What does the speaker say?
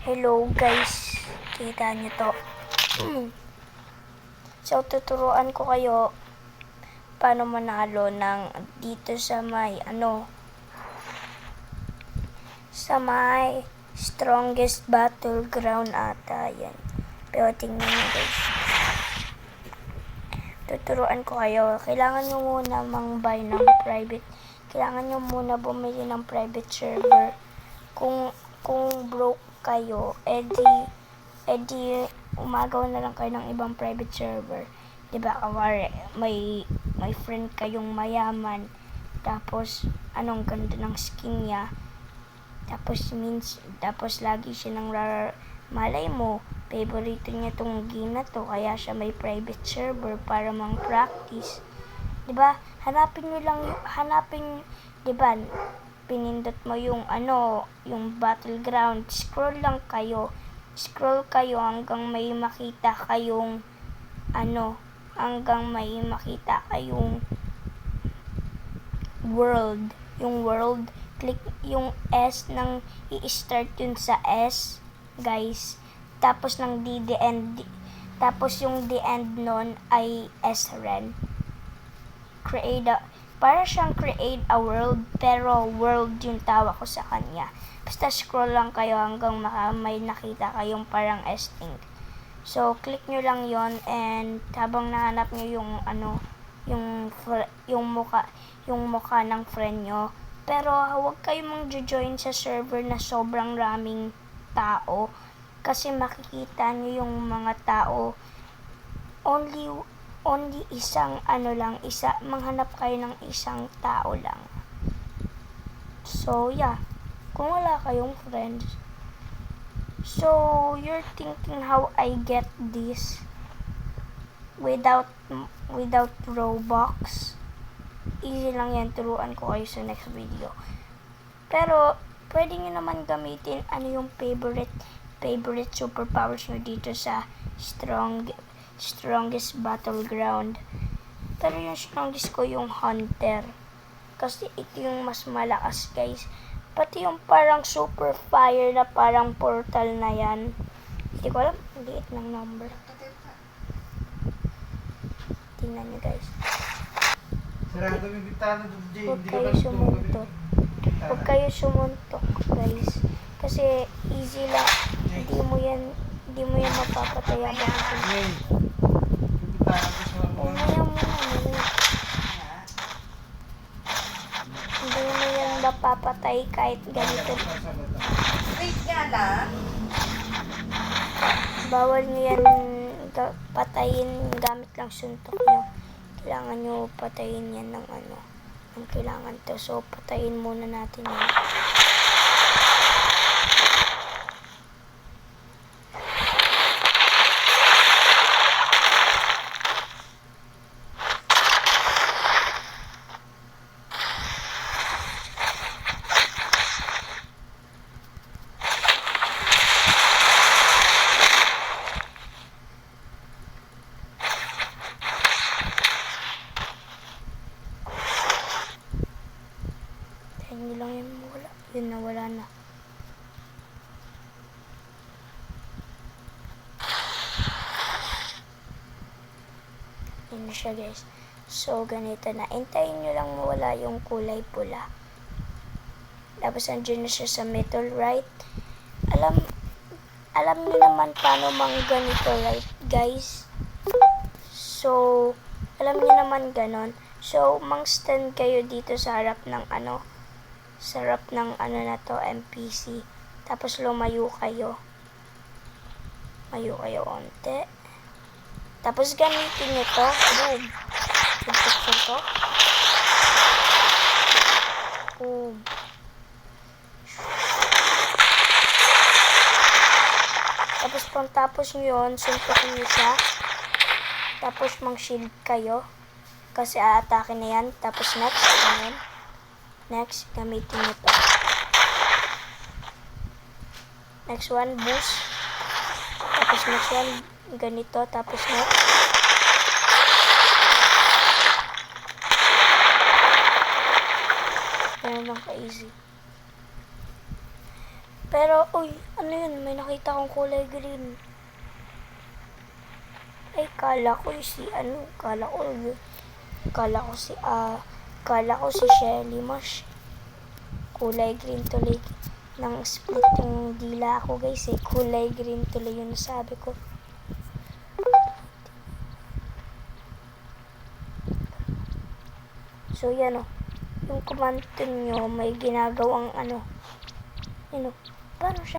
Hello guys, kita niyo to. so tuturuan ko kayo paano manalo ng dito sa may ano sa may strongest battleground ata yan. Pero tingnan niyo guys. Tuturuan ko kayo. Kailangan nyo muna mang-buy ng private. Kailangan nyo muna bumili ng private server. Kung kung broke kayo, edi edi umagaw na lang kayo ng ibang private server. ba? Kawari, may may friend kayong mayaman. Tapos anong ganda ng skin niya. Tapos means tapos lagi siya nang rar malay mo, favorite niya tong game na to, kaya siya may private server para mang practice. 'Di ba? Hanapin niyo lang hanapin, 'di ba? Pinindot mo yung ano, yung battleground. Scroll lang kayo. Scroll kayo hanggang may makita kayong ano, hanggang may makita kayong world. Yung world, click yung S nang i-start yun sa S, guys. Tapos ng D, the end. Tapos yung the end nun ay S ren. Create a, para siyang create a world, pero world yung tawa ko sa kanya. Basta scroll lang kayo hanggang maka, may nakita kayong parang S-Link. So, click nyo lang yon and habang nahanap nyo yung ano, yung yung muka, yung muka ng friend nyo. Pero huwag kayo mang join sa server na sobrang raming tao kasi makikita nyo yung mga tao only only isang ano lang, isa manghanap kayo ng isang tao lang. So, yeah. Kung wala kayong friends, so you're thinking how I get this without without Robux. Easy lang yan, turuan ko kayo sa next video. Pero, pwede nyo naman gamitin ano yung favorite favorite superpowers nyo dito sa strong strongest battleground. Pero yung strongest ko yung hunter. Kasi ito yung mas malakas guys. Pati yung parang super fire na parang portal na yan. Hindi ko alam. Liit ng number. Tingnan nyo guys. Sarado yung bintana doon, Jay. Huwag kayo sumuntok. Huwag kayo sumuntok guys. Kasi easy lang. Hindi mo yan, hindi mo yan mapapatay ang mga Jay, yung bintana ko sa mga... Umaya mo na, mali. Hindi mo yan mapapatay kahit ganito. Wait nga lang. Bawal nyo yan patayin gamit lang suntok nyo. Kailangan nyo patayin yan ng ano. Ang kailangan to. So, patayin muna natin yan. Tayin nyo lang yan wala. Yun na, wala na. Yun na siya guys. So, ganito na. Intayin nyo lang mawala yung kulay pula. Tapos, andyan na siya sa middle right. Alam, alam niyo naman paano mang ganito, right, guys? So, alam niyo naman ganon. So, mang stand kayo dito sa harap ng ano, sa harap ng ano na to, NPC. Tapos lumayo kayo. Mayo kayo onte. Tapos gamitin nyo to. Boom. Suntok-suntok. Boom. Tapos pang tapos nyo yun, suntokin nyo siya. Tapos mang shield kayo. Kasi aatake na yan. Tapos next, ganun. Next, gamitin nyo to. Next one, boost. Tapos next one, ganito. Tapos next. Ganun lang ka-easy. Pero, uy, Ano yun? May nakita akong kulay green. Ay, kala ko si ano, kala ko yun. Kala ko si, ah, kala ko si Shelly Mash. Kulay green tuloy. Nang split yung dila ako guys eh. Kulay green tuloy yung sabi ko. So yan o. Yung kumanto nyo may ginagawang ano. Yun o. Paano siya?